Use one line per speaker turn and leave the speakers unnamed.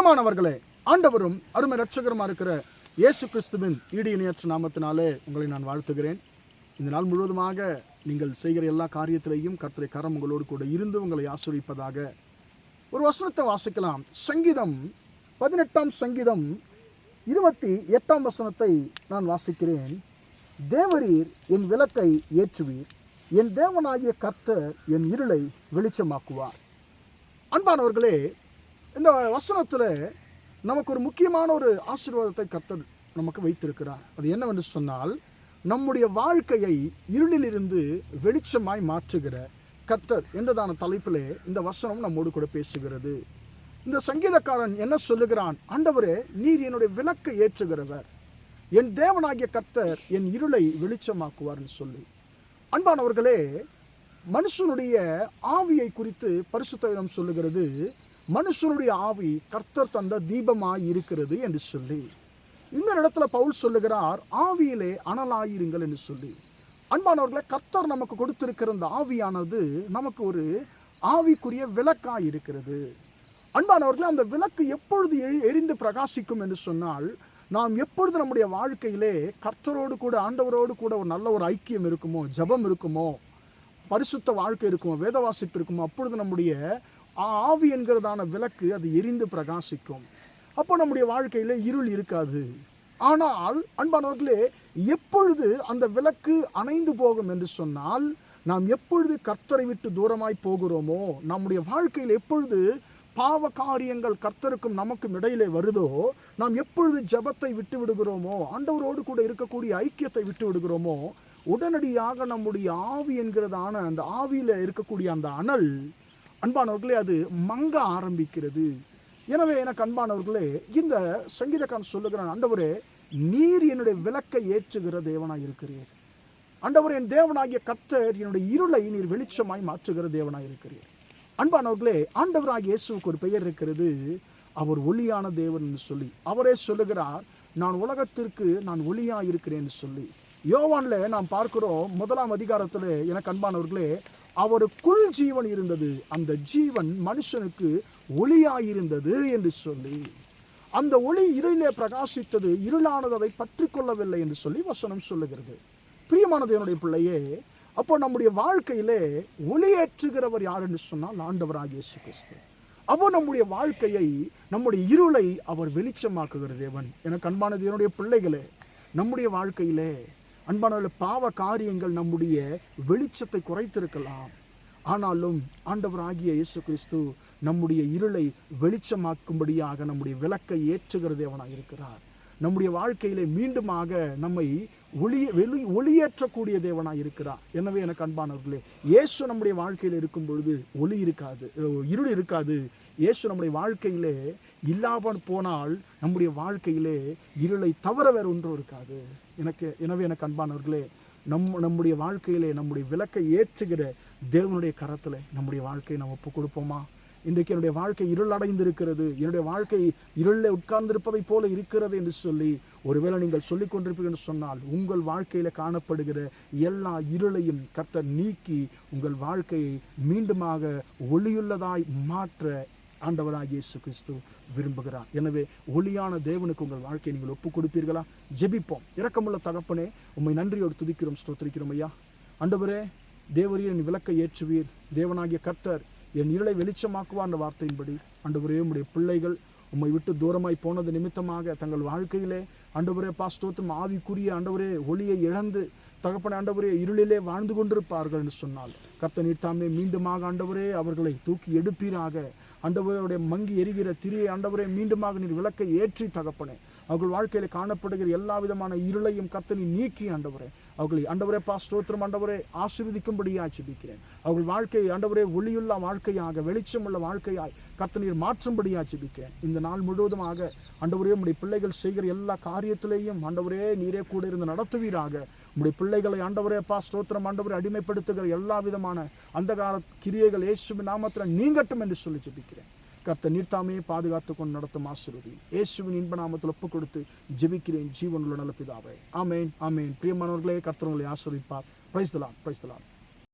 பிரியமானவர்களே ஆண்டவரும் அருமை ரட்சகருமா இருக்கிற இயேசு கிறிஸ்துவின் ஈடு இணையற்ற நாமத்தினாலே உங்களை நான் வாழ்த்துகிறேன். இந்த நாள் முழுவதுமாக நீங்கள் செய்கிற எல்லா காரியத்திலையும் கர்த்தரை கரம் உங்களோடு கூட இருந்து உங்களை ஆசிரிப்பதாக ஒரு வசனத்தை வாசிக்கலாம். சங்கீதம் பதினெட்டாம் சங்கீதம் இருபத்தி எட்டாம் வசனத்தை நான் வாசிக்கிறேன். தேவரீர் என் விளக்கை ஏற்றுவீர் என் தேவனாகிய கர்த்தர் என் இருளை வெளிச்சமாக்குவார். அன்பானவர்களே இந்த வசனத்தில் நமக்கு ஒரு முக்கியமான ஒரு ஆசீர்வாதத்தை கர்த்தர் நமக்கு வைத்திருக்கிறார். அது என்னவென்று சொன்னால் நம்முடைய வாழ்க்கையை இருளிலிருந்து வெளிச்சமாய் மாற்றுகிற கர்த்தர் என்றதான தலைப்பிலே இந்த வசனம் நம்மோடு கூட பேசுகிறது. இந்த சங்கீதக்காரன் என்ன சொல்லுகிறான்? ஆண்டவரே நீர் என்னுடைய விளக்கை ஏற்றுகிறவர். என் தேவனாகிய கர்த்தர் என் இருளை வெளிச்சமாக்குவார்னு சொல்லி. அன்பானவர்களே மனுஷனுடைய ஆவியை குறித்து பரிசுத்தம் சொல்லுகிறது. மனுஷனுடைய ஆவி கர்த்தர் தந்த தீபமாய் இருக்கிறது என்று சொல்லி. இன்னொரு இடத்துல பவுல் சொல்லுகிறார் ஆவியிலே அனலாயிருங்கள் என்று சொல்லி. அன்பானவர்களை கர்த்தர் நமக்கு கொடுத்திருக்கிற இந்த ஆவியானது நமக்கு ஒரு ஆவிக்குரிய விளக்காய் இருக்கிறது. அன்பானவர்களே அந்த விளக்கு எப்பொழுது எரி- எரிந்து பிரகாசிக்கும் என்று சொன்னால் நாம் எப்பொழுது நம்முடைய வாழ்க்கையிலே கர்த்தரோடு கூட ஆண்டவரோடு கூட ஒரு நல்ல ஒரு ஐக்கியம் இருக்குமோ ஜெபம் இருக்குமோ பரிசுத்த வாழ்க்கை இருக்குமோ வேத வாசிப்பு இருக்குமோ அப்பொழுது நம்முடைய ஆவி என்கிறதான விளக்கு அது எரிந்து பிரகாசிக்கும். அப்போ நம்முடைய வாழ்க்கையில் இருள் இருக்காது. ஆனால் அன்பானவர்களே எப்பொழுது அந்த விளக்கு அணைந்து போகும் என்று சொன்னால் நாம் எப்பொழுது கர்த்தரை விட்டு தூரமாய் போகிறோமோ நம்முடைய வாழ்க்கையில் எப்பொழுது பாவ காரியங்கள் கர்த்தருக்கும் நமக்கும் இடையிலே வருதோ நாம் எப்பொழுது ஜெபத்தை விட்டு விடுகிறோமோ ஆண்டவரோடு கூட இருக்கக்கூடிய ஐக்கியத்தை விட்டு விடுகிறோமோ உடனடியாக நம்முடைய ஆவி என்கிறதான அந்த ஆவியில் இருக்கக்கூடிய அந்த அனல் அன்பானவர்களே அது மங்க ஆரம்பிக்கிறது. எனவே எனக்கு அன்பானவர்களே இந்த சங்கீதக்கான் சொல்லுகிறான் ஆண்டவரே நீர் என்னுடைய விளக்கை ஏற்றுகிற தேவனாய் இருக்கிறீர். ஆண்டவர் என் தேவனாகிய கர்த்தர் என்னுடைய இருளை நீர் வெளிச்சமாய் மாற்றுகிற தேவனாய் இருக்கிறீர். அன்பானவர்களே ஆண்டவராகிய இயேசுவுக்கு ஒரு பெயர் இருக்கிறது அவர் ஒளியான தேவன் சொல்லி. அவரே சொல்லுகிறார் நான் உலகத்திற்கு நான் ஒளியாக இருக்கிறேன்னு சொல்லி. யோவானில் நாம் பார்க்கிறோம் முதலாம் அதிகாரத்தில் எனக்கு அன்பானவர்களே அவருக்குள் ஜீவன் இருந்தது. அந்த ஜீவன் மனுஷனுக்கு ஒளியாயிருந்தது என்று சொல்லி. அந்த ஒளி இருளிலே பிரகாசித்தது இருளானது அதை பற்றி கொள்ளவில்லை என்று சொல்லி வசனம் சொல்லுகிறது. பிரியமானது என்னுடைய பிள்ளையே அப்போ நம்முடைய வாழ்க்கையிலே ஒளியேற்றுகிறவர் யார் என்று சொன்னால் ஆண்டவராக இயேசு கிறிஸ்து. அப்போ நம்முடைய வாழ்க்கையை நம்முடைய இருளை அவர் வெளிச்சமாக்குகிற தேவன். எனக்கு அன்பானது என்னுடைய பிள்ளைகளே நம்முடைய வாழ்க்கையிலே அன்பான பாவ காரியங்கள் நம்முடைய வெளிச்சத்தை குறைத்திருக்கலாம். ஆனாலும் ஆண்டவராகிய இயேசு கிறிஸ்து நம்முடைய இருளை வெளிச்சமாக்கும்படியாக நம்முடைய விளக்கை ஏற்றுகிற தேவனாக இருக்கிறார் நம்முடைய வாழ்க்கையிலே மீண்டுமாக நம்மை ஒளிய வெளி ஒளியேற்றக்கூடிய தேவனாக இருக்கிறார். எனவே எனக்கு அன்பானவர்களே இயேசு நம்முடைய வாழ்க்கையில் இருக்கும் பொழுது ஒளி இருக்காது இருள் இருக்காது. இயேசு நம்முடைய வாழ்க்கையிலே இல்லாமல் போனால் நம்முடைய வாழ்க்கையிலே இருளை தவிர வேறு ஒன்றும் இருக்காது. எனக்கு எனவே எனக்கு அன்பானவர்களே நம் நம்முடைய வாழ்க்கையிலே நம்முடைய விளக்கை ஏற்றுகிற தேவனுடைய கரத்தில் நம்முடைய வாழ்க்கையை நம்ம ஒப்பு கொடுப்போமா? இன்றைக்கு என்னுடைய வாழ்க்கை இருள் அடைந்திருக்கிறது என்னுடைய வாழ்க்கை இருளில் உட்கார்ந்திருப்பதைப் போல இருக்கிறது என்று சொல்லி ஒருவேளை நீங்கள் சொல்லிக் கொண்டிருப்பீர்கள் சொன்னால் உங்கள் வாழ்க்கையில் காணப்படுகிற எல்லா இருளையும் கர்த்தர் நீக்கி உங்கள் வாழ்க்கையை மீண்டுமாக ஒளியுள்ளதாய் மாற்ற ஆண்டவராக இயேசு கிறிஸ்து விரும்புகிறார். எனவே ஒளியான தேவனுக்கு உங்கள் வாழ்க்கையை நீங்கள் ஒப்புக் கொடுப்பீர்களா? ஜெபிப்போம். இரக்கமுள்ள தகப்பனே உம்மை நன்றியோடு துதிக்கிறோம் ஸ்தோத்திரிக்கிறோம் ஐயா. ஆண்டவரே தேவரீர் விளக்கை ஏற்றுவீர். தேவனாகிய கர்த்தர் என் இருளை வெளிச்சமாக்குவா அந்த வார்த்தையின்படி ஆண்டவரே உம்முடைய பிள்ளைகள் உம்மை விட்டு தூரமாய் போனது நிமித்தமாக தங்கள் வாழ்க்கையிலே ஆண்டவரே பாஸ்தோத்தும் ஆவிக்குரிய ஆண்டவரே ஒளியை இழந்து தகப்பன ஆண்டவரே இருளிலே வாழ்ந்து கொண்டிருப்பார்கள் என்று சொன்னால் கர்த்த நீர் மீண்டுமாக ஆண்டவரே அவர்களை தூக்கி எடுப்பீராக. ஆண்டவருடைய மங்கி எரிகிற திரியை ஆண்டவரே மீண்டுமாக நீர் விளக்கை ஏற்றி தகப்பனே. அவர்கள் வாழ்க்கையில் காணப்படுகிற எல்லா விதமான இருளையும் கர்த்தனை நீக்கி ஆண்டவரே. அவர்களை ஆண்டவரே பா ஸ்தோத்திரம் ஆண்டவரே ஆசீர்வதிக்கும்படியாக ஜெபிக்கிறேன். அவர்கள் வாழ்க்கையை ஆண்டவரே ஒளியுள்ள வாழ்க்கையாக வெளிச்சமுள்ள வாழ்க்கையாய் கர்த்தனீர் மாற்றும்படியாக ஜெபிக்கிறேன். இந்த நாள் முழுவதுமாக ஆண்டவரே உடைய பிள்ளைகள் செய்கிற எல்லா காரியத்திலேயும் ஆண்டவரே நீரே கூட இருந்து நடத்துவீராக. உடைய பிள்ளைகளை ஆண்டவரே பா ஸ்தோத்திரம் ஆண்டவரே அடிமைப்படுத்துகிற எல்லா விதமான அந்தகார கிரியைகள் இயேசுவின் நாமத்தில் நீங்கட்டும் என்று சொல்லி ஜெபிக்கிறேன். கர்த்த நீர்த்தாமே பாதுகாத்து கொண்டு நடத்தும் ஆசீர்வதி. இயேசுவின் இன்ப நாமத்தில் ஒப்பு கொடுத்து ஜெபிக்கிறேன். ஜீவனுள்ள நல்ல பிதாவை. ஆமேன் ஆமேன். பிரியமானவர்களே கர்த்தவங்களை ஆசிரியப்பார் பிரைஸ்தலாம் பிரைஸ்தலாம்